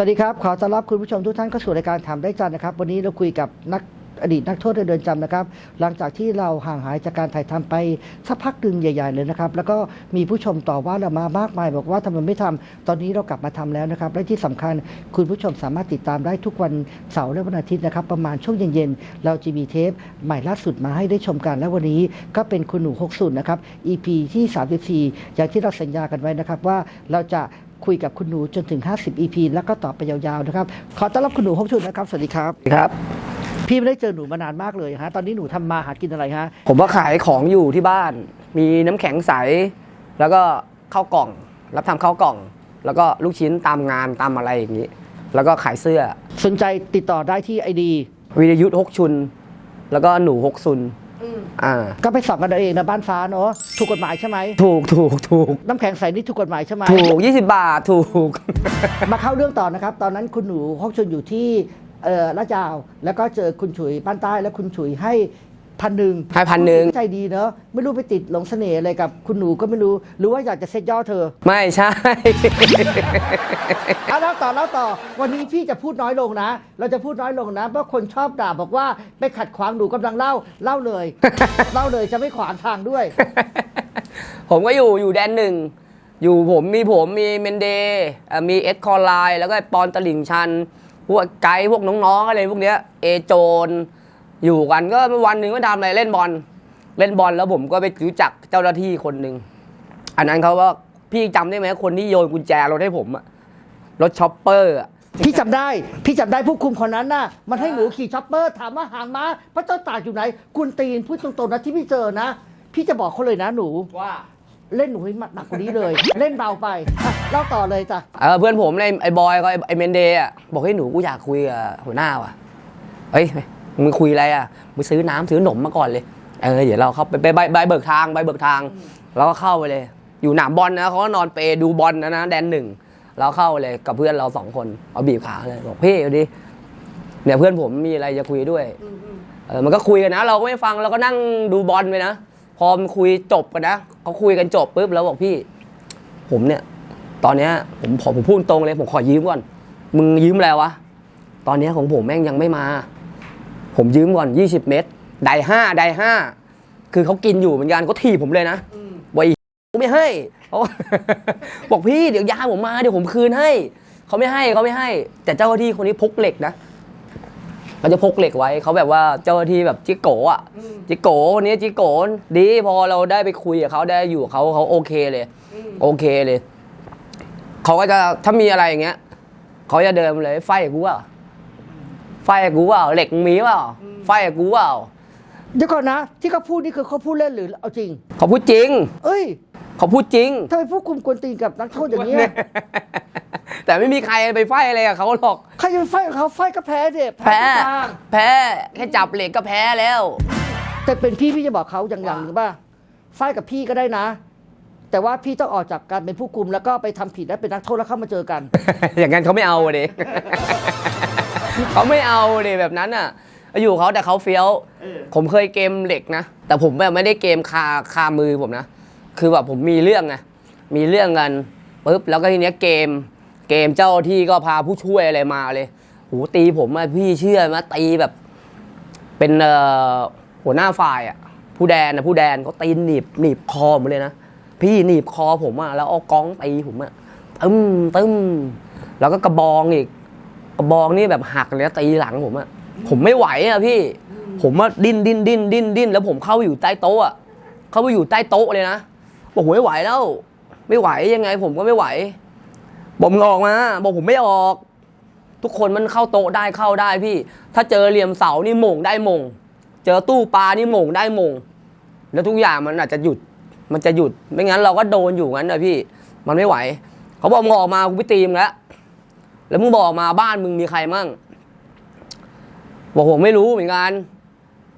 สวัสดีครับ ขอต้อนรับคุณผู้ชมทุกท่านเข้าสู่รายการถามได้จันนะครับ วันนี้เราคุยกับนักอดีตนักโทษในเรือนจำนะครับ หลังจากที่เราห่างหายจากการถ่ายทำไปสักพักหนึ่งใหญ่ ๆ เลยนะครับ แล้วก็มีผู้ชมต่อว่าเรามามากมาย บอกว่าทำไมไม่ทำตอนนี้เรากลับมาทำแล้วนะครับ และที่สำคัญคุณผู้ชมสามารถติดตามได้ทุกวันเสาร์และวันอาทิตย์นะครับ ประมาณช่วงเย็นๆ เราจะมีเทปใหม่ล่าสุดมาให้ได้ชมกัน และวันนี้ก็เป็นคุณหนู60นะครับ EP ที่ 34 อย่างที่เราสัญญากันไว้นะครับว่าเราจะ คุยกับคุณหนูจนถึง 50 EP แล้วก็ต่อไปยาวๆนะครับ ขอต้อนรับคุณหนูพบชุนนะครับ สวัสดีครับ ครับ พี่ไม่ได้เจอหนูมานานมากเลยฮะ ตอนนี้หนูทำมาหากินอะไรฮะ ผมว่าขายของอยู่ที่บ้าน มีน้ำแข็งใส แล้วก็ข้าวกล่อง รับทำข้าวกล่อง แล้วก็ลูกชิ้นตามงานตามอะไรอย่างนี้ แล้วก็ขายเสื้อ สนใจติดต่อได้ที่ไอดี วิรยุทธ์ฮกชุน แล้วก็หนูฮกซุน อ่าก็ไปสอบกันเอาเองนะบ้านฟ้าเนาะถูกกฎหมายใช่ไหมถูกถูกถูกน้ำแข็งใสนี่ถูกกฎหมายใช่ไหม ถูก 20 บาท ถูก มาเข้าเรื่องต่อนะครับ ตอนนั้นคุณหนูพบชุนอยู่ที่เอ่อลาดยาวแล้วก็เจอคุณฉุยบ้านใต้แล้วคุณฉุยให้ พันหนึ่งให้พันหนึ่ง ใจดีเนาะไม่รู้ไปติดหลงเสน่ห์อะไรกับคุณหนูก็ไม่รู้ หรือว่าอยากจะเซ็ตย่อเธอไม่ใช่เอาแล้วต่อแล้วต่อ วันนี้พี่จะพูดน้อยลงนะ เราจะพูดน้อยลงนะ เพราะคนชอบด่าบอกว่าไปขัดขวางหนูกำลังเล่าเล่าเลย เล่าเลยจะไม่ขวางทางด้วย ผมก็อยู่อยู่แดนหนึ่ง อยู่ผมมีผมมีเมนเดย์อะมีเอสคอร์ไลน์แล้วก็ปอนตลิ่งชัน พวกไกด์พวกน้องๆอะไรพวกเนี้ยเอโจน อยู่กันก็วันหนึ่งก็ทำอะไรเล่นบอลเล่นบอลแล้วผมก็ไปรู้จักเจ้าหน้าที่คนหนึ่งอันนั้นเขาว่าพี่จำได้ไหมคนที่โยนกุญแจรถให้ผมอะรถช็อปเปอร์อะพี่จำได้ พี่จำได้ผู้คุมคนนั้นน่ะ มันให้หนูขี่ช็อปเปอร์ถามว่าหางม้าพระเจ้าตากอยู่ไหนคุณตีนพูดตรงๆนะที่พี่เจอนะ พี่จะบอกเขาเลยนะหนู ว่าเล่นหนูให้หนักกว่านี้เลย เล่นเบาไปอะเล่าต่อเลยจ้ะ เออเพื่อนผมในไอ้บอยก็ไอ้ไอ้เมนเดย์อะบอกให้ยหนูกูอยากคุยกับหัวหน้าว่ะเอ้ย มึงคุยอะไรอะมึงซื้อน้ำซื้อขนมมาก่อนเลยเออเดี๋ยวเราเข้าไปไปใบใบเบิกทางใบเบิกทางเราก็เข้าไปเลย อยู่หนามบอลนะเขาก็นอนเปรดูบอลนะนะแดนหนึ่งเราเข้าไปเลยกับเพื่อนเราสองคนเอาบีบขาเลยบอกพี่เอาดิเนี่ยเพื่อนผมมีอะไรจะคุยด้วยเออมันก็คุยกันนะ เราก็ไม่ฟังเราก็นั่งดูบอลไปนะพอมันคุยจบกันนะเขาคุยกันจบปุ๊บแล้วบอกพี่ ผมเนี่ย ตอนเนี้ยผมขอผมพูดตรงเลยผมขอยืมก่อน มึงยืมอะไรวะตอนเนี้ยของผมแม่งยังไม่มา ผมยืมก่อน 20 เมตร ไดห้าไดห้าคือเขากินอยู่เหมือนกันเขาถีบผมเลยนะว่าอีกูไม่ให้เขาบอกพี่เดี๋ยวยาผมมาเดี๋ยวผมคืนให้เขาไม่ให้เขาไม่ให้ แต่เจ้าหน้าที่คนนี้พกเหล็กนะเขาจะพกเหล็กไว้เขาแบบว่าเจ้าหน้าที่แบบจิโกะอะจิโกะคนนี้จิโกะดีพอเราได้ไปคุยกับเขาได้อยู่กับเขาเขาโอเคเลย โอเคเลยเขาก็จะถ้ามีอะไรอย่างเงี้ยเขาจะเดินมาเลยไฟกับกูเปล่า ไฟกับกูเปล่าเหล็กมึงมีเปล่าไฟกับกูเปล่าเดี๋ยวก่อนนะ ที่เขาพูดนี่คือเขาพูดเล่นหรือเอาจริง เขาพูดจริง เอ้ยเขาพูดจริงทำไมผู้คุมกวนตีนกับนักโทษอย่างนี้ยแต่ไม่มีใครไปไฟอะไรกับเขาหรอกใครจะไปไฟกับเขาไฟก็แพ้เด็แพ้ทุกทางแพ้แค่จับเหล็กก็แพ้แล้ว แต่เป็นพี่พี่จะบอกเขาอย่างอย่างหนึ่งป่ะไฟกับพี่ก็ได้นะ แต่ว่าพี่ต้องออกจากการเป็นผู้คุมแล้วก็ไปทำผิดและเป็นนักโทษแล้วเข้ามาเจอกัน อย่างนั้นเขาไม่เอาเด็ เขาไม่เอาเด็แบบนั้นอะ อยู่เขาแต่เขาเฟี้ยวผมเคยเกมเหล็กนะ แต่ผมแบบไม่ได้เกมคาคามือผมนะ คือแบบผมมีเรื่องไงมีเรื่องกันปุ๊บแล้วก็ทีเนี้ยเกม เกมเจ้าที่ก็พาผู้ช่วยอะไรมาเลยโหตีผมอะพี่เชื่อไหมาตีแบบ เป็นเอ่อหัวหน้าฝ่ายอะผู้แดนนะผู้แดนเขาตีหนีบหนีบคอผมเลยนะพี่หนีบคอผมอะแล้วเอากองตีผมอะตึ้มตึ้มแล้วก็กระบองอีก กระบองนี่แบบหักเลยนะตีหลังผมอะผมไม่ไหวอะพี่ ผมว่าดิ้นดิ้นดิ้นดิ้นดิ้นแล้วผมเข้าไปอยู่ใต้โต๊ะอะเข้าไปอยู่ใต้โต๊ะเลยนะบอกผมไม่ไหวแล้ว ไม่ไหวยังไง ผมก็ไม่ไหวบอกมึงออกมา บอกผมไม่ออก ทุกคนมันเข้าโต๊ะได้เข้าได้พี่ ถ้าเจอเหลี่ยมเสานี่มงได้มง เจอตู้ปลานี่มงได้มง แล้วทุกอย่างมันอาจจะหยุด มันจะหยุด ไม่งั้นเราก็โดนอยู่งั้นนะพี่ มันไม่ไหว เขาบอกมึงออกมากูไปตีมแล้ว แล้วมึงบอกมาบ้านมึงมีใครมั่ง บอกผมไม่รู้เหมือนกัน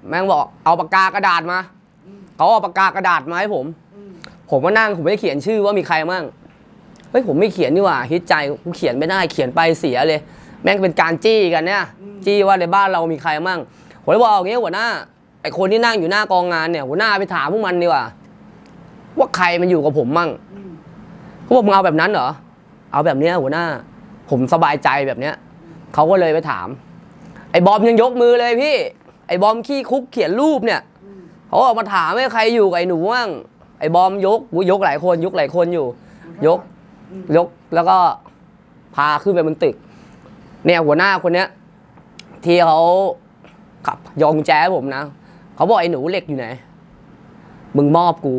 แม่งบอกเอาปากกากระดาษมา เขาเอาปากกากระดาษมาให้ผม ผมก็นั่งผมไม่ได้เขียนชื่อว่ามีใครมั่ง เฮ้ยผมไม่เขียนนี่หว่าคิดใจกูเขียนไม่ได้เขียนไปเสียเลย แม่งเป็นการจี้กันเนี่ย จี้ว่าในบ้านเรามีใครมั่งผมเลยบอกอย่างเงี้ยหัวหน้าไอคนที่นั่งอยู่หน้ากองงานเนี่ยหัวหน้าไปถามพวกมันดีกว่า ว่าใครมันอยู่กับผมมั่งเขาบอกมึงเอาแบบนั้นเหรอเอาแบบเนี้ยหัวหน้า ผมสบายใจแบบเนี้ยเขาก็เลยไปถาม ไอ้บอมยังยกมือเลยพี่ ไอ้บอมขี้คุกเขียนรูปเนี่ยเขาออกมาถามว่าใครอยู่กับไอ้หนูบ้างไอ้บอมยกอุ๊ยยกหลายคน ยกหลายคนอยู่ ยกยกแล้วก็พาขึ้นไปบนตึก เนี่ยหัวหน้าคนเนี้ย ที่เขาขับยองกุญแจให้ผมนะเขาบอกไอ้หนูเหล็กอยู่ไหน มึงมอบกู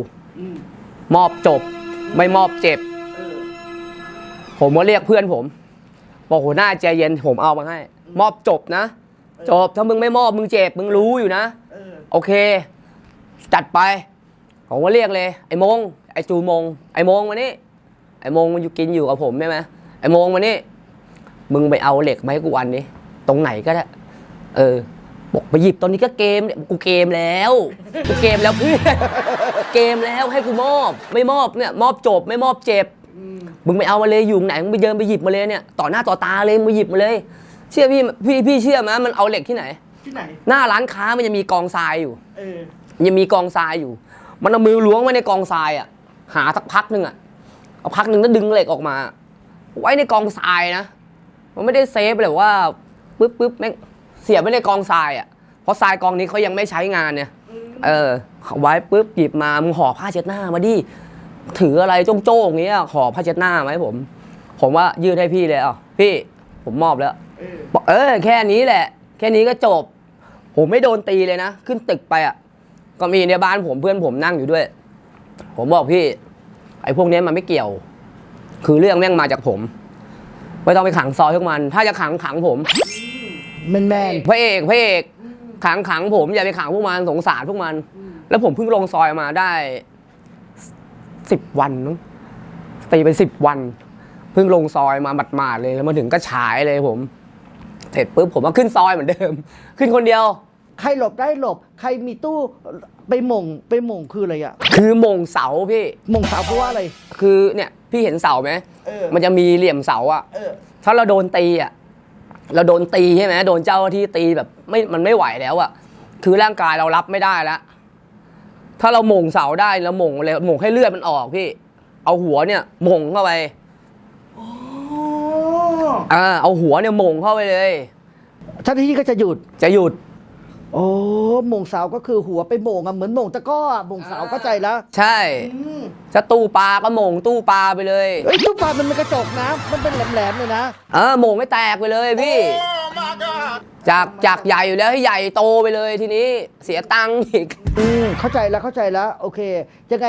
มอบจบ ไม่มอบเจ็บ ผมก็เรียกเพื่อนผม บอกหัวหน้าใจเย็นผมเอามาให้ มอบจบนะ จบถ้ามึงไม่มอบมึงเจ็บมึงรู้อยู่นะโอเค จัดไป ผมก็เรียกเลย ไอ้โมง ไอ้จูโมง ไอ้โมงมานี่ไอ้โมงมันอยู่กินอยู่กับผมใช่ไหมไอ้โมงมานี่มึงไปเอาเหล็กมาให้กูอันนี้ตรงไหนก็ได้ เออ บอกไปหยิบตอนนี้ก็เกมเนี่ยกูเกมแล้วกูเกมแล้วเพื่อนเกมแล้วให้กูมอบ ไม่มอบเนี่ย มอบจบไม่มอบเจ็บ มึงไปเอามาเลยอยู่ไหนมึงไปเดินไปหยิบมาเลยเนี่ยต่อหน้าต่อตาเลยมึงหยิบมาเลย เชื่อพี่พี่พี่เชื่อไหมมันเอาเหล็กที่ไหน ที่ไหน หน้าร้านค้ามันจะมีกองทรายอยู่เออยังมีกองทรายอยู่ มันเอามือล้วงไว้ในกองทรายอะ หาสักพักหนึ่งอะเอาพักหนึ่งแล้วดึงเหล็กออกมา ไว้ในกองทรายนะมันไม่ได้เซฟแบบว่าปึ๊บปึ๊บแม่งเสียบไว้ในกองทรายอะเพราะทรายกองนี้เขายังไม่ใช้งานเนี่ย เออเอาไว้ปุ๊บหยิบมามึงห่อผ้าเช็ดหน้ามาดิ ถืออะไรโจ้งๆอย่างเงี้ยห่อผ้าเช็ดหน้ามาให้ผม ผมว่ายื่นให้พี่เลยอะพี่ผมมอบแล้วเออบอกเออแค่นี้แหละ แค่นี้ก็จบ ผมไม่โดนตีเลยนะ ขึ้นตึกไปอะ ก็มีในบ้านผมเพื่อนผมนั่งอยู่ด้วย ผมบอกพี่ ไอ้พวกเนี้ยมันไม่เกี่ยว คือเรื่องแม่งมาจากผม ไม่ต้องไปขังซอยพวกมัน ถ้าจะขังขังผมแมนแมนพระเอกพระเอกขังขังผมอย่าไปขังพวกมันสงสารพวกมัน แล้วผมเพิ่งลงซอยมาได้ สิบวันมั้งตีไปสิบวัน เพิ่งลงซอยมาหมาดๆเลยแล้วมาถึงก็ฉายเลยผม เสร็จปุ๊บผมก็ขึ้นซอยเหมือนเดิม ขึ้นคนเดียว ใครหลบได้หลบ ใครมีตู้ไปหม่งไปหม่งคืออะไรอะคือมงเสาพี่ หม่งสาวเพราะว่าอะไร คือเนี่ยพี่เห็นเสาไหม เออ มันจะมีเหลี่ยมเสาอะเออ ถ้าเราโดนตีอะเราโดนตีใช่ไหมโดนเจ้าหน้าที่ตีแบบไม่มันไม่ไหวแล้วอะคือร่างกายเรารับไม่ได้แล้ว ถ้าเราหม่งเสาได้เราหม่งเลยหม่งให้เลือดมันออกพี่ เอาหัวเนี่ยหม่งเข้าไปอ๋ออ่าเอาหัวเนี่ยหม่งเข้าไปเลย ท่านที่ก็จะหยุด จะหยุด โอ้หม่งสาวก็คือหัวไปหม่งอะเหมือนหม่งตะกร้ออะหม่งสาวก็ใจแล้วใช่อืมจะตู้ปลาก็หม่งตู้ปลาไปเลย เอ้ยตู้ปลามันเป็นกระจกนะ มันเป็นแหลมๆเลยนะ เออหม่งไม่แตกไปเลยพี่ จากจากใหญ่อยู่แล้วให้ใหญ่โตไปเลยทีนี้เสียตังค์อีก อืมเข้าใจแล้วเข้าใจแล้ว โอเค ยังไง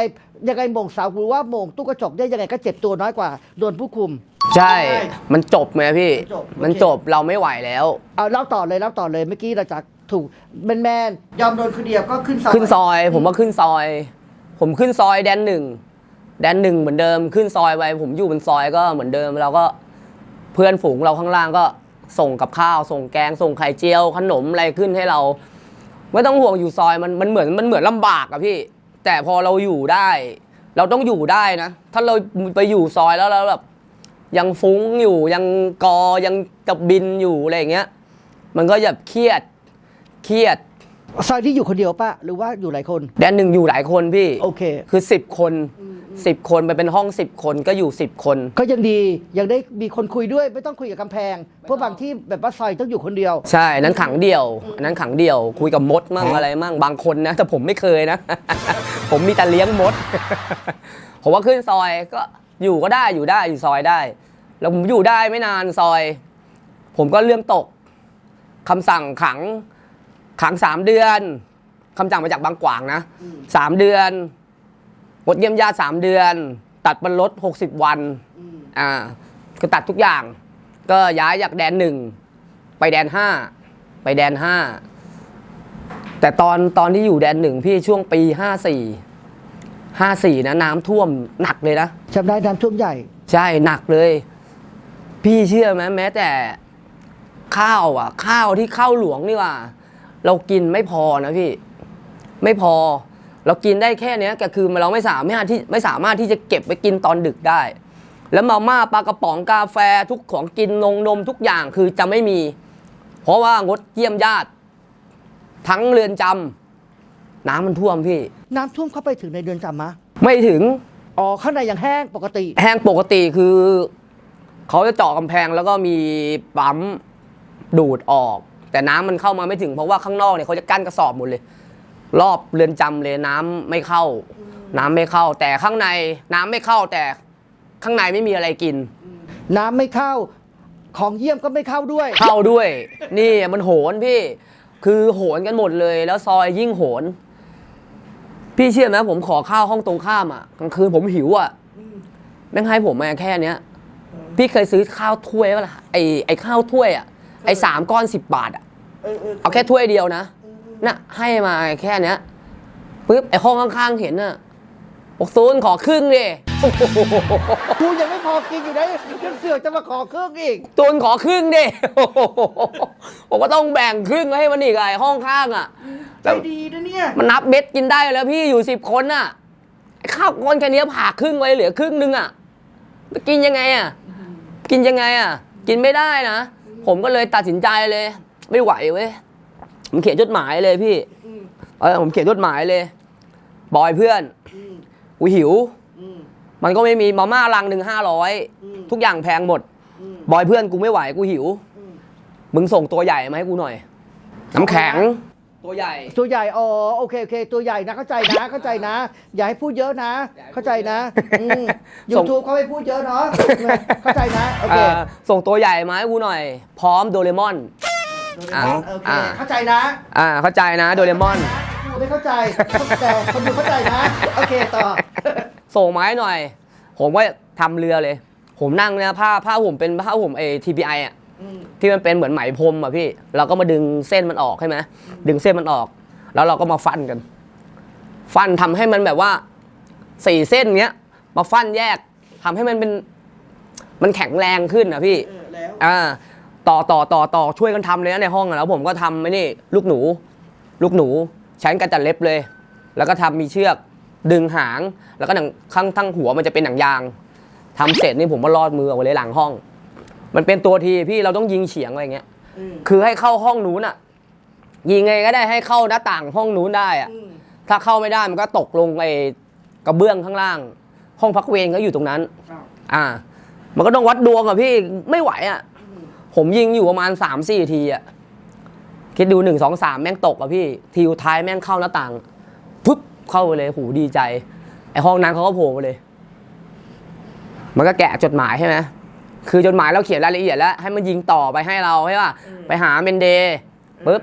ยังไงหม่งสาวหรือว่าหม่งตู้กระจกเนี่ยยังไงก็เจ็บตัวน้อยกว่าโดนผู้คุม ใช่ ใช่มันจบไหมพี่มันจบโอเคมันจบเราไม่ไหวแล้ว เอาเล่าต่อเลยเล่าต่อเลยเมื่อกี้เราจากถูกแมนแมนๆยอมโดนคนเดียวก็ขึ้นซอยขึ้นซอยผมมาขึ้นซอย ผมขึ้นซอยแดนหนึ่งแดนหนึ่งเหมือนเดิมขึ้นซอยไปผมอยู่บนซอยก็เหมือนเดิมเราก็เพื่อนฝูงเราข้างล่างก็ ส่งกับข้าว ส่งแกง ส่งไข่เจียว ขนมอะไรขึ้นให้เรา ไม่ต้องห่วงอยู่ซอยมันมันเหมือนมันเหมือนลำบากอะพี่ แต่พอเราอยู่ได้ เราต้องอยู่ได้นะ ถ้าเราไปอยู่ซอยแล้วเราแบบยังฟุ้งอยู่ยังกอยังจะบินอยู่อะไรอย่างเงี้ย มันก็แบบเครียดเครียด ซอยที่อยู่คนเดียวปะหรือว่าอยู่หลายคน แดนหนึ่งอยู่หลายคนพี่ โอเค คือสิบคนสิบคนไปเป็นห้องสิบคนก็อยู่สิบคน ก็ยังดียังได้มีคนคุยด้วยไม่ต้องคุยกับกำแพง เพราะบางที่แบบว่าซอยต้องอยู่คนเดียว ใช่อันนั้นขังเดี่ยวอันนั้นขังเดี่ยว คุยกับมดมั่งอะไรมั่งบางคนนะ แต่ผมไม่เคยนะ ผมมีแต่เลี้ยงมด ผมว่าขึ้นซอยก็อยู่ก็ได้อยู่ได้อยู่ซอยได้ แล้วผมอยู่ได้ไม่นานซอย ผมก็เรื่องตกคำสั่งขัง ขังสามเดือนคำสั่งมาจากบางกวางนะสามเดือนงดเยี่ยมญาติสามเดือน ตัดบรรลดหกสิบวันอ่าก็ตัดทุกอย่าง ก็ย้ายจากแดนหนึ่งไปแดนห้าไปแดนห้าแต่ตอนตอนที่อยู่แดนหนึ่งพี่ช่วงปีห้าสี่ห้าสี่นะน้ำท่วมหนักเลยนะจำได้น้ำท่วมใหญ่ ใช่หนักเลย พี่เชื่อไหมแม้แต่ข้าวอะ ข้าวที่ข้าวหลวงนี่ว่า เรากินไม่พอนะพี่ ไม่พอ เรากินได้แค่เนี้ยก็คือเราไม่สามารถที่ไม่สามารถที่จะเก็บไปกินตอนดึกได้ แล้วมาม่าปลากระป๋องกาแฟทุกของกินนงนมทุกอย่างคือจะไม่มี เพราะว่างดเยี่ยมญาติ ทั้งเรือนจำน้ำมันท่วมพี่ น้ำท่วมเข้าไปถึงในเดือนจำมะไม่ถึงอ๋อข้างในยังแห้งปกติ แห้งปกติคือ เขาจะเจาะกำแพงแล้วก็มีปั๊มดูดออก แต่น้ำมันเข้ามาไม่ถึงเพราะว่าข้างนอกเนี่ยเขาจะกั้นกระสอบหมดเลย รอบเรือนจำเลยน้ำไม่เข้า น้ำไม่เข้า แต่ข้างในน้ำไม่เข้าแต่ข้างในไม่มีอะไรกิน น้ำไม่เข้า ของเยี่ยมก็ไม่เข้าด้วย เข้าด้วย นี่มันโหนพี่ คือโหนกันหมดเลย แล้วซอยยิ่งโหน พี่เชื่อไหมผมขอข้าวห้องตรงข้ามอะกลางคืนผมหิวอะแม่งให้ผมมาแค่เนี้ยพี่เคยซื้อข้าวถ้วยป่ะล่ะไอไอข้าวถ้วยอะ ไอสามก้อนสิบบาทอะเอาแค่ถ้วยเดียวนะน่ะให้มาแค่เนี้ยปุ๊บไอห้องข้างๆเห็นน่ะบอกซูนขอครึ่งดิกูยังไม่พอกินอยู่นะยังเสือกจะมาขอเครื่องอีก ตูนขอครึ่งดิผมก็ต้องแบ่งครึ่งให้มันอีกไอ้ห้องข้างอะใจดีนะเนี่ย มันนับเม็ดกินได้แล้วพี่อยู่สิบคนน่ะไอ้ข้าวก้อนแค่เนี้ยผ่าครึ่งไว้เหลือครึ่งนึงอะจะกินยังไงอะกินยังไงอะ กินไม่ได้นะ ผมก็เลยตัดสินใจเลย ไม่ไหวเว้ยผมเขียนจดหมายเลยพี่เออผมเขียนจดหมายเลยบอยเพื่อนกูหิวมันก็ไม่มีมาม่าลังหนึ่งห้าร้อยทุกอย่างแพงหมดบอยเพื่อนกูไม่ไหวกูหิว มึงส่งตัวใหญ่มาให้กูหน่อย น้ำแข็ง ตัวใหญ่ ตัวใหญ่ อ๋อ โอเค โอเค ตัวใหญ่นะ เข้าใจนะ เข้าใจนะ อย่าให้พูดเยอะนะ อย่าให้พูดเข้าใจนะเยอะยูส่ง ทูบเขาไม่พูดเยอะเนาะ เข้าใจนะ โอเคเอ่อส่งตัวใหญ่มาให้กูหน่อย พร้อมโดเรมอนอะโอเค อะเข้าใจนะอ่าเข้าใจนะโดเรมอน กูไม่เข้าใจ แต่คนดูเข้าใจนะ โอเค ต่อ ส่งมาให้หน่อย ผมก็ทำเรือเลย ผมนั่งเนี่ยผ้าผ้าผมเป็นผ้าผมเอทีพีไออะ ที่มันเป็นเหมือนไหมพรมอะพี่ เราก็มาดึงเส้นมันออกใช่ไหมดึงเส้นมันออก แล้วเราก็มาฟันกัน ฟันทำให้มันแบบว่าสี่เส้นเนี้ย มาฟันแยกทำให้มันเป็น มันแข็งแรงขึ้นอะพี่แล้วอ่าต่อต่อต่อต่อช่วยกันทำเลยนะในห้องอะแล้วผมก็ทำไม่นี่ลูกหนู ลูกหนูใช้กันจัดเล็บเลย แล้วก็ทำมีเชือกดึงหาง แล้วก็หนังข้างทั้งหัวมันจะเป็นหนังยางทำเสร็จนี่ผมก็รอดมือเอาไว้เลยหลังห้อง มันเป็นตัวทีพี่เราต้องยิงเฉียงอะไรเงี้ยคือให้เข้าห้องนู้นอะยิงไงก็ได้ให้เข้าหน้าต่างห้องนู้นได้อะถ้าเข้าไม่ได้มันก็ตกลงไอ้กระเบื้องข้างล่าง ห้องพักเวรก็อยู่ตรงนั้นอ่า มันก็ต้องวัดดวงอะพี่ไม่ไหวอะผมยิงอยู่ประมาณสามสี่ทีอะคิดดูหนึ่งสองสามแม่งตกอะพี่ ทีสุดท้ายแม่งเข้าหน้าต่างปุ๊บเข้าไปเลยหูดีใจ ไอห้องนั้นเขาก็โผล่มาเลย มันก็แกะจดหมายใช่ไหม คือจดหมายเราเขียนรายละเอียดแล้ว ให้มันยิงต่อไปให้เราใช่ป่ะไปหาเมนเดย์ปุ๊บ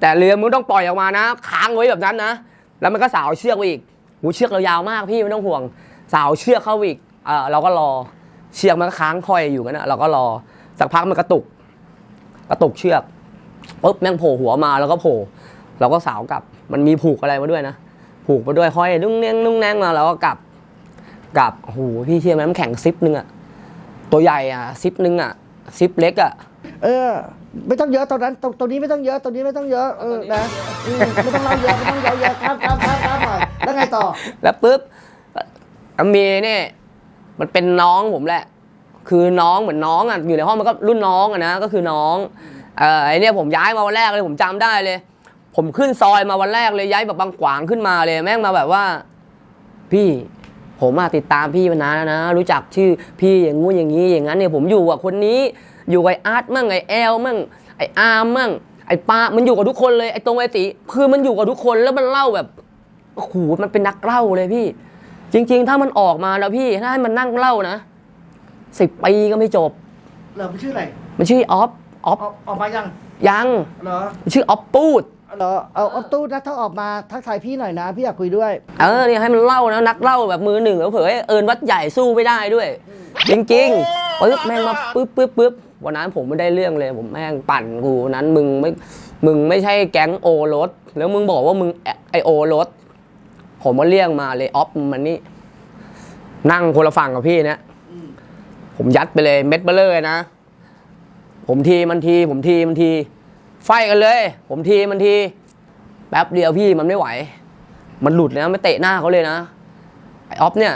แต่เรือมึงต้องปล่อยออกมานะ ค้างไว้แบบนั้นนะ แล้วมันก็สาวเชือกไปอีกหูเชือกเรายาวมากพี่ไม่ต้องห่วง สาวเชือกเข้าอีกเออเราก็รอเชือกมันก็ค้างคอยอยู่กันนะเราก็รอสักพักมันกระตุก กระตุกเชือกปุ๊บแม่งโผล่หัวมาแล้วก็โผล่เราก็สาวกลับ มันมีผูกอะไรมาด้วยนะ ผูกมาด้วยห้อยนุ่งแนงนุ่งแนงมาแล้วก็กลับกลับโอ้โหพี่เชื่อไหมน้ำแข็งซิปนึงอะ ตัวใหญ่อะซิปนึงอะซิปเล็กอะเออ ไม่ต้องเยอะตรงนั้นตรงตรงนี้ไม่ต้องเยอะตรงนี้ไม่ต้องเยอะเออนะอืมไม่ต้องเล่าเยอะไม่ต้องเล่าเยอะข้ามข้ามข้ามข้ามหน่อยแล้วไงต่อ แล้วปุ๊บอเมเนี่ยมันเป็นน้องผมแหละ คือน้องเหมือนน้องอะอยู่ในห้องมันก็รุ่นน้องอะนะก็คือน้องเออไอเนี่ยผมย้ายมาวันแรกเลยผมจำได้เลย ผมขึ้นซอยมาวันแรกเลยย้ายแบบบางขวางขึ้นมาเลยแม่งมาแบบว่า พี่ ผมอะติดตามพี่มานานแล้วนะ รู้จักชื่อพี่อย่างงู้นอย่างนี้อย่างนั้นเนี่ยผมอยู่กับคนนี้ อยู่กับไออาร์ตมั่งไอแอลมั่งไออาร์มมั่งไอปามันอยู่กับทุกคนเลยไอตรงไอติคือมันอยู่กับทุกคนแล้วมันเล่าแบบโอ้โหมันเป็นนักเล่าเลยพี่ จริง ๆ ถ้ามันออกมาแล้วพี่ถ้าให้มันนั่งเล่านะสิบปีก็ไม่จบ เหรอมันชื่ออะไรมันชื่อออฟออฟออกออกมายังยัง เหรอมันชื่อออฟปูด เหรอเอาเอาตู้นะถ้าออกมาทักทายพี่หน่อยนะ พี่อยากคุยด้วย เออเนี่ยให้มันเล่านะนักเล่าแบบมือหนึ่งแล้วเผยเอิญวัดใหญ่สู้ไม่ได้ด้วย จริงๆปึ๊บแม่งมาปึ๊บปึ๊บปึ๊บวันนั้นผมไม่ได้เรื่องเลย ผมแม่งปั่นกูวันนั้นมึงไม่มึงไม่ใช่แก๊งโอรสแล้วมึงบอกว่ามึงไอโอรสผมก็เรียกมาเลยออฟมันนี่นั่งคนละฝั่งกับพี่เนี่ยผมยัดไปเลยเม็ดเบลเลอร์นะ ผมทีมันที ผมทีมันที ไฟกันเลย ผมทีมันที แป๊บเดียวพี่มันไม่ไหว มันหลุดเลยนะไม่เตะหน้าเขาเลยนะไอออฟเนี่ย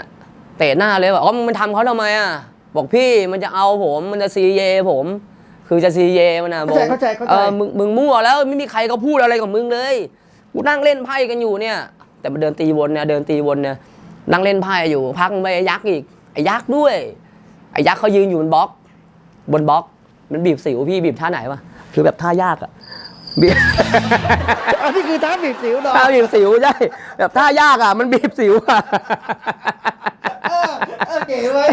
เตะหน้าเลยว่าอ๋อมันทำเขาทำไมอะบอกพี่มันจะเอาผมมันจะซีเยผม คือจะซีเยมันนะเข้าใจเข้าใจเข้าใจเออมึงมึงมั่วแล้วไม่มีใครก็พูดอะไรกับมึงเลยกูนั่งเล่นไพ่กันอยู่เนี่ย แต่มันเดินตีวนเนี่ยเดินตีวนเนี่ยนั่งเล่นไพ่อยู่พักไปไอ้ยักษ์อีกไอ้ยักษ์ด้วยไอ้ยักษ์เขายืนอยู่บนบล็อก บนบล็อกมันบีบสิวพี่บีบท่าไหนวะ คือแบบท่ายากอะบีบ อันนี้คือท้าบีบสิวเหรอท่าบีบสิวใช่แบบท่ายากอะมันบีบสิวอะ เออเออเก๋เว้ย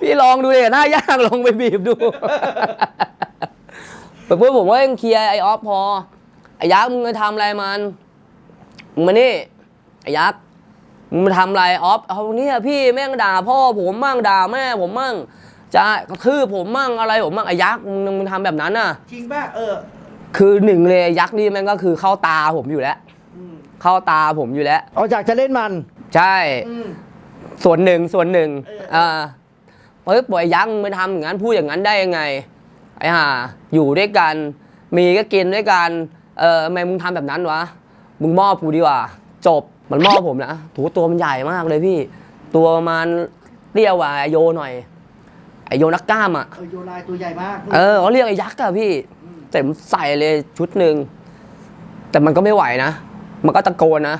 พี่ลองดูเลยท่ายากลองไปบีบดูแบบเพื่อนผมว่ายังเคลียร์ไอออฟพอ ไอยักษ์มึงจะทำอะไรมัน มึงมานี่ ไอยักษ์ มึงมาทำอะไรออฟเอาเนี่ยพี่แม่งด่าพ่อผมมั่งด่าแม่ผมมั่ง จะกระทืบผมมั่งอะไรผมมั่งไอยักษ์มึงมึงทำแบบนั้นน่ะ จริงป่ะเออ คือหนึ่งเลยไอ้ยักษ์นี่แม่งก็คือเข้าตาผมอยู่แล้ว อืมเข้าตาผมอยู่แล้ว เอาจากจะเล่นมัน ใช่ อืม ส่วนหนึ่งส่วนหนึ่งเออ อ่าปึ๊บบอกไอ้ยักษ์มึงไปทำอย่างนั้นพูดอย่างนั้นได้ยังไง ไอ้ห่าอยู่ด้วยกัน มีก็กินด้วยกัน เออทำไมมึงทำแบบนั้นวะ มึงมอบกูดีกว่า จบ มันมอบผมนะถูตัวมันใหญ่มากเลยพี่ ตัวประมาณเรียวกว่าไอโยหน่อย ไอโยนักกล้ามอะเออโยลายตัวใหญ่มากเออเขาเรียกไอ้ยักษ์อะพี่มแต่ผมใส่เลยชุดหนึ่งแต่มันก็ไม่ไหวนะ มันก็ตะโกนนะ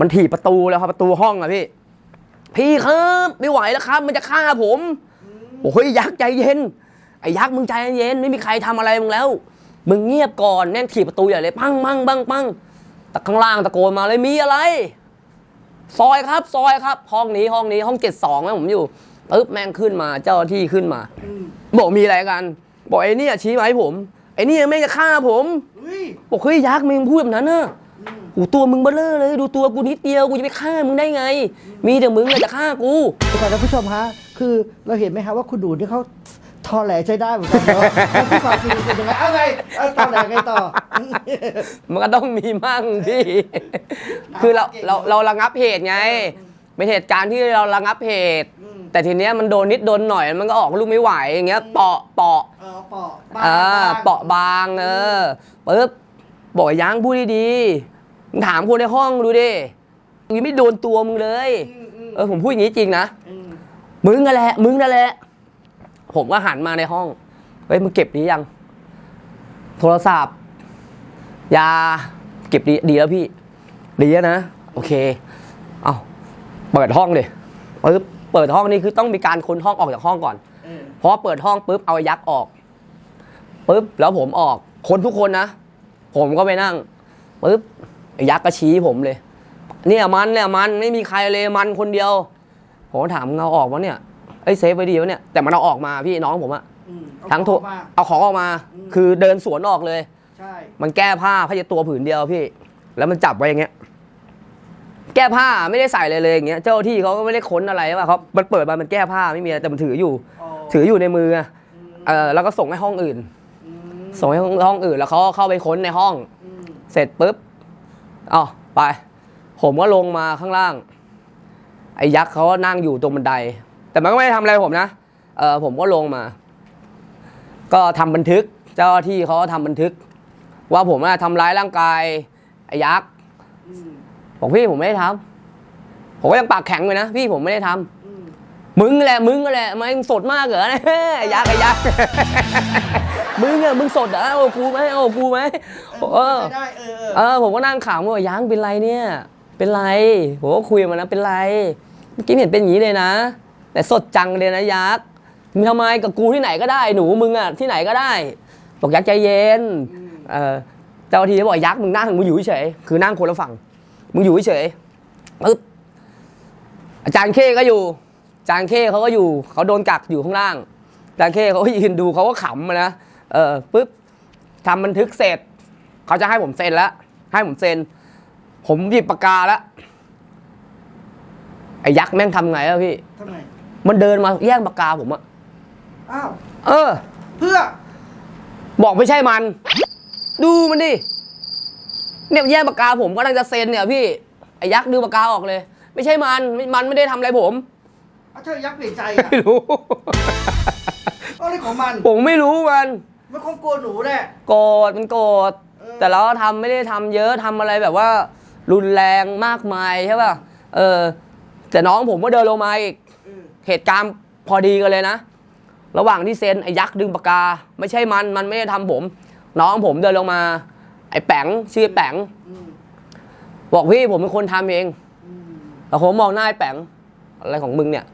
มันถีบประตูแล้วครับประตูห้องอะพี่ พี่ครับไม่ไหวแล้วครับ มันจะฆ่าผมโอ้ยยักษ์ใจเย็น ไอ้ยักษ์มึงใจเย็น ไม่มีใครทำอะไรมึงแล้ว มึงเงียบก่อนแน่งถีบประตูใหญ่เลยปังปังปังปังแต่ข้างล่างตะโกนมาเลยมีอะไร ซอยครับ ซอยครับ ห้องนี้ห้องนี้ห้องเจ็ดสองนะผมอยู่ ปึ๊บแม่งขึ้นมาเจ้าหน้าที่ขึ้นมา อืมบอกมีอะไรกัน บอกไอ้เนี่ยชี้มาให้ผมไอ้เนี่ยแม่งจะฆ่าผม เฮ้ยบอกเฮ้ยยักษ์มึงพูดแบบนั้นนะอืมหูตัวมึงเบ้อเลอเลย ดูตัวกูนิดเดียวกูจะไปฆ่ามึงได้ไง มีแต่มึงอะจะฆ่ากูเดี๋ยวก่อนนะผู้ชมฮะ คือเราเห็นไหมฮะว่าคุณดูนี่เขาทอแหลใช้ได้เหมือนกันเนาะแล้วที่ความจริงเป็นยังไงเอาไงเอาตอแหลไงต่อ มันก็ต้องมีมั่งพี่ คือเราเราเราระงับเหตุไง เป็นเหตุการณ์ที่เราระงับเหตุอืม แต่ทีเนี้ยมันโดนนิดโดนหน่อยมันก็ออกลูกไม่ไหวอย่างเงี้ยเปาะเปาะเออเปาะบ้างเออบ้งเปาะบางเออปึ๊บบอกไอ้ยังพูดดีๆมึงถามคนในห้องดูดิมึงยังไม่โดนตัวมึงเลย อืมอืมเออผมพูดอย่างนี้จริงนะ อืมมึงนั่นแหละ มึงนั่นแหละ ผมก็หันมาในห้อง เฮ้ย มึงเก็บดียัง โทรศัพท์ ยา เก็บดีดีแล้วพี่ ดีแล้วนะ โอเค เอาเปิดห้องเลยปึ๊บ เปิดห้องนี่คือต้องมีการค้นห้องออกจากห้องก่อนเออเพราะว่าเปิดห้องปุ๊บเอาไอ้ยักษ์ออกปุ๊บแล้วผมออก คนทุกคนนะ ผมก็ไปนั่งปุ๊บไอ้ยักษ์ก็ชี้ผมเลย เนี่ยมันเนี่ยมันไม่มีใครเลยมันคนเดียว ผมก็ถามมึงเอาออกวะเนี่ยไอ้ยเซฟไว้ดีวะเนี่ยแต่มันเอาออกมาพี่น้องผมอะอืมเอาทั้งโทรของมาเอาของออกมาอืมคือเดินสวนออกเลยใช่มันแก้ผ้าผ้าเช็ดตัวผืนเดียวพี่ แล้วมันจับไว้อย่างเงี้ย แก้ผ้าไม่ได้ใส่เลยเลยอย่างเงี้ยเจ้าหน้าที่เขาก็ไม่ได้ค้นอะไรว่าเขามันเปิดมามันแก้ผ้าไม่มีอะไรแต่มันถืออยู่อ๋อถืออยู่ในมืออะมเออแล้วก็ส่งให้ห้องอื่นอืมส่งให้ห้องห้องอื่นแล้วเขาก็เข้าไปค้นในห้องอืมเสร็จปุ๊บอ๋อไป ผมก็ลงมาข้างล่าง ไอ้ยักษ์เขาก็นั่งอยู่ตรงบันได แต่มันก็ไม่ได้ทำอะไรผมนะเออผมก็ลงมา ก็ทำบันทึก เจ้าหน้าที่เขาก็ทำบันทึก ว่าผมน่ะทำร้ายร่างกายไอ้ยักษ์ อืม บอกพี่ผมไม่ได้ทำผมก็ยังปากแข็งเลยนะ พี่ผมไม่ได้ทำอืมมึงแหละมึงแหละมึงสดมากเหรอไอ้ยักษ์ไอ้ยักษ์มึงอะมึงสดเหรอเอากูไหมเอากูไหมเออไม่ได้เออเออเออ ผมก็นั่งขำว่ายังเป็นไรเนี่ย เป็นไรผมก็คุยกับมันนะเป็นไรเมื่อกี้เห็นเป็นอย่างนี้เลยนะ แต่สดจังเลยนะยักษ์มึงทำไมกับกูที่ไหนก็ได้หนูมึงอะที่ไหนก็ได้บอกยักษ์ใจเย็นอืมเออเจ้าหน้าที่ก็บอกยักษ์มึงนั่งมึงอยู่เฉยๆคือนั่งคนละฝั่ง มึงอยู่เฉยๆปึ๊บอาจารย์เคก็อยู่ อาจารย์เคเขาก็อยู่ เขาโดนกักอยู่ข้างล่าง อาจารย์เคเขาก็ยืนดูเขาก็ขำอะนะเออปึ๊บทำบันทึกเสร็จ เขาจะให้ผมเซ็นแล้ว ให้ผมเซ็น ผมหยิบปากกาแล้วไอ้ยักษ์แม่งทำไงอะพี่ทำไมมันเดินมาแย่งปากกาผมอะอ้าว เออ เพื่อ บอกไม่ใช่มัน ดูมันดิ เนี่ยแย่งปากกาผมก็ตั้งจะเซ็นเนี่ยพี่ไอ้ยักษ์ดึงปากกาออกเลย ไม่ใช่มันไม่มันไม่ได้ทำอะไรผม เอาเธอยักษ์เปลี่ยนใจอะไม่รู้ เอาอะไรของมัน ผมไม่รู้มันมันคงกลัวหนูแหละ โกรธมันโกรธเออ แต่เราก็ทำไม่ได้ทำเยอะทำอะไรแบบว่า รุนแรงมากมายใช่ป่ะเออแต่น้องผมก็เดินลงมาอีกเออเหตุการณ์พอดีกันเลยนะ ระหว่างที่เซ็นไอ้ยักษ์ดึงปากกา ไม่ใช่มันมันไม่ได้ทำผม น้องผมเดินลงมา ไอ้แป๋งชื่อไอ้แป๋งอืมบอกพี่ผมเป็นคนทำเองอืมแล้วผมมองหน้าไอ้แป๋งอะไรของมึงเนี่ย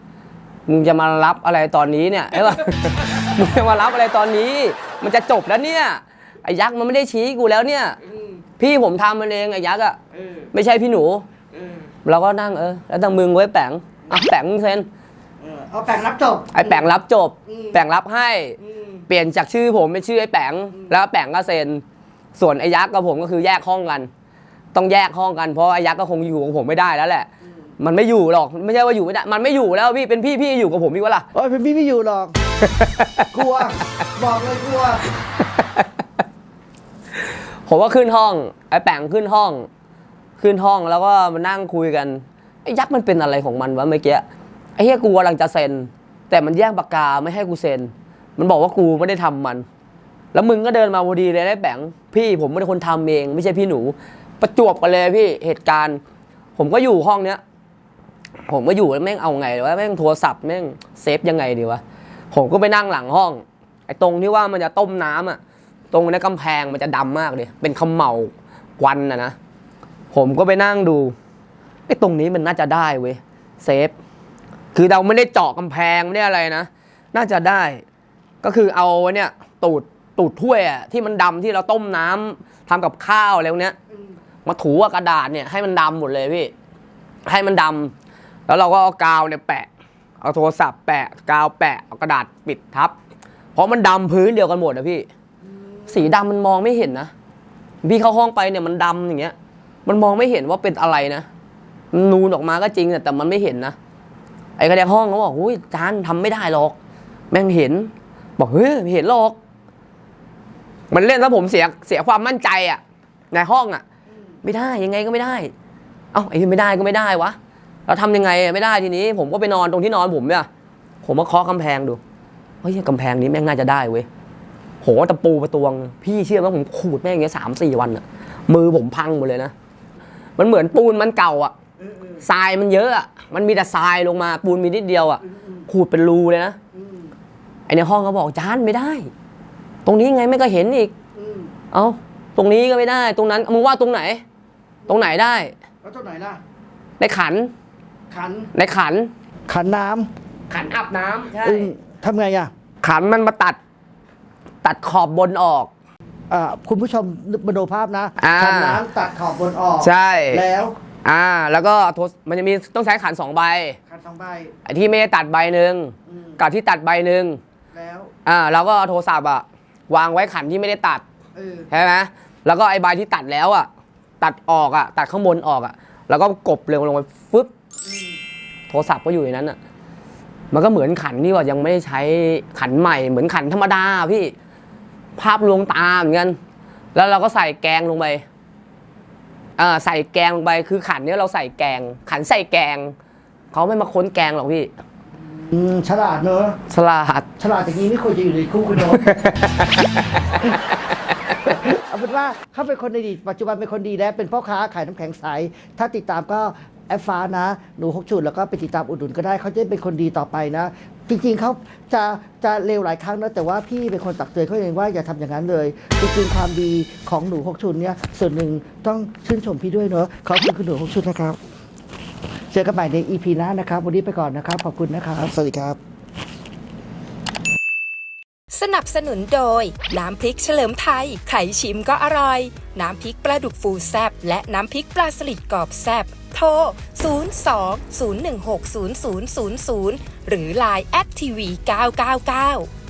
มึงจะมารับอะไรตอนนี้เนี่ยใช่ปะมึงจะมารับอะไรตอนนี้ มันจะจบแล้วเนี่ยไอ้ยักษ์มันไม่ได้ชี้กูแล้วเนี่ยพี่ผมทำมันเองไอ้ยักษ์อะไม่ใช่พี่หนูเราก็นั่งเออแล้วทางมึงไว้แปงอะแปงมึงเซ็นเอาแปลงรับจบ ไอ้แปงรับจบอืมแปงรับให้ เปลี่ยนจากชื่อผมเป็นชื่อไอ้แปงแล้วแปงก็เซ็น ส่วนไอ้ยักษ์กับผมก็คือแยกห้องกัน ต้องแยกห้องกันเพราะไอ้ยักษ์ก็คงอยู่กับผมไม่ได้แล้วแหละ มันไม่อยู่หรอกไม่ใช่ว่าอยู่ไม่ได้ มันไม่อยู่แล้วพี่เป็นพี่พี่อยู่กับผมดีกว่าล่ะ โอ้ยเป็นพี่ไม่อยู่หรอก กลัว บอกเลยกลัว ผมก็ขึ้นห้องไอ้แปงขึ้นห้อง ขึ้นห้องแล้วก็มานั่งคุยกันไอ้ยักษ์มันเป็นอะไรของมันวะเมื่อกี้ไอ้เหี้ยกูกำลังจะเซ็น แต่มันแย่งปากกาไม่ให้กูเซ็น มันบอกว่ากูไม่ได้ทำมัน แล้วมึงก็เดินมาพอดีเลยไอ้แปงพี่ผมไม่ได้คนทำเอง ไม่ใช่พี่หนู ประจวบกันเลยพี่เหตุการณ์ ผมก็อยู่ห้องเนี้ย ผมก็อยู่แล้วแม่งเอาไงวะแม่งโทรศัพท์แม่งเซฟยังไงดีวะผมก็ไปนั่งหลังห้อง ไอ้ตรงที่ว่ามันจะต้มน้ำอะ ตรงในกำแพงมันจะดำมากเลยเป็นขมเหลาควันนะนะผมก็ไปนั่งดูไอ้ตรงนี้มันน่าจะได้เว้ยเซฟ คือเราไม่ได้เจาะกำแพงไม่ได้อะไรนะ น่าจะได้ ก็คือเอาเนี่ยตูด ตูดถ้วยอะที่มันดำที่เราต้มน้ำทำกับข้าวอะไรพวกเนี้ย มาถูกับกระดาษเนี่ยให้มันดำหมดเลยพี่ให้มันดำแล้วเราก็เอากาวเนี่ยแปะ เอาโทรศัพท์แปะกาวแปะเอากระดาษปิดทับ เพราะมันดำพื้นเดียวกันหมดนะพี่ สีดำมันมองไม่เห็นนะพี่เข้าห้องไปเนี่ยมันดำอย่างเงี้ย มันมองไม่เห็นว่าเป็นอะไรนะมันนูนออกมาก็จริงแต่แต่มันไม่เห็นนะไอ้กระเดกห้องเขาบอกอุ้ยจานทำไม่ได้หรอก แม่งเห็น บอกเฮ้ยไม่เห็นหรอก มันเล่นแล้วผมเสียเสียความมั่นใจอะในห้องอะไม่ได้ยังไงก็ไม่ได้ เอ้าไอ้ที่ไม่ได้ก็ไม่ได้วะเราทำยังไงอะไม่ได้ทีนี้ ผมก็ไปนอนตรงที่นอนผมเนี่ยผมก็เคาะกำแพงดูเฮ้ยกำแพงนี้แม่งน่าจะได้เว้ยโหตะปูประตวง พี่เชื่อไหมผมขูดแม่งอย่างเงี้ยสามสี่วันอะมือผมพังหมดเลยนะมันเหมือนปูนมันเก่าอะทรายมันเยอะอะมันมีแต่ทรายลงมาปูนมีนิดเดียวอะขูดเป็นรูเลยนะไอในห้องเขาบอกจานไม่ได้ ตรงนี้ไงไม่ก็เห็นอีกเอ้าตรงนี้ก็ไม่ได้ ตรงนั้นมึงว่าตรงไหน ตรงไหนได้ แล้วตัวไหนล่ะ ในขัน ขัน ในขัน ขันน้ำขันอาบน้ำใช่อืมทำไงอะขันมันมาตัด ตัดขอบบนออก อ่าคุณผู้ชมนึกมโนภาพนะอ่า ขันน้ำตัดขอบบนออกใช่ แล้วอ่า แล้วก็โทรมันจะมีต้องใช้ขันสองใบขันสองใบไอ้ที่ไม่ได้ตัดใบหนึ่งอืมกับที่ตัดใบหนึ่งแล้ว อ่าแล้วก็เอาโทรศัพท์อะ วางไว้ขันที่ไม่ได้ตัดเออใช่ไหมแล้วก็ไอ้ใบที่ตัดแล้วอะตัดออกอะตัดข้างบนออกอะแล้วก็กบเร็วลงไปฟึบโทรศัพท์ก็อยู่ในนั้นอะมันก็เหมือนขันที่ว่ายังไม่ได้ใช้ขันใหม่เหมือนขันธรรมดาพี่ ภาพลวงตาเหมือนกัน แล้วเราก็ใส่แกงลงไปอ่าใส่แกงลงไปคือขันเนี้ยเราใส่แกง ขันใส่แกงเขาไม่มาค้นแกงหรอกพี่ อืมฉลาดเนอะสลัดฉลาดอย่างนี้ไม่ควรจะอยู่ในคุกคุณโน้ต เอาเป็นว่าเขาเป็นคนดีปัจจุบันเป็นคนดีแล้วเป็นพ่อค้าขายน้ำแข็งใส ถ้าติดตามก็แอฟฟ้านะ หนูหกจุดแล้วก็ไปติดตามอุดหนุนก็ได้เขาจะเป็นคนดีต่อไปนะ จริงๆเขาจะจะเลวหลายครั้งนะแต่ว่าพี่เป็นคนตักเตือนเขาเองว่าอย่าทำอย่างนั้นเลย จริงๆความดีของหนูหกชุนเนี่ยส่วนหนึ่งต้องชื่นชมพี่ด้วยเนอะขอบคุณคุณหนูหกชุนนะครับ เจอกันใหม่ใน EP หน้านะครับ วันนี้ไปก่อนนะครับ ขอบคุณนะครับ สวัสดีครับ สนับสนุนโดย น้ำพริกเฉลิมไทย ไข่ชิมก็อร่อย น้ำพริกปลาดุกฟูแซบและน้ำพริกปลาสลิดกรอบแซบโทร 02 016 0000 หรือ Line แอดทีวี999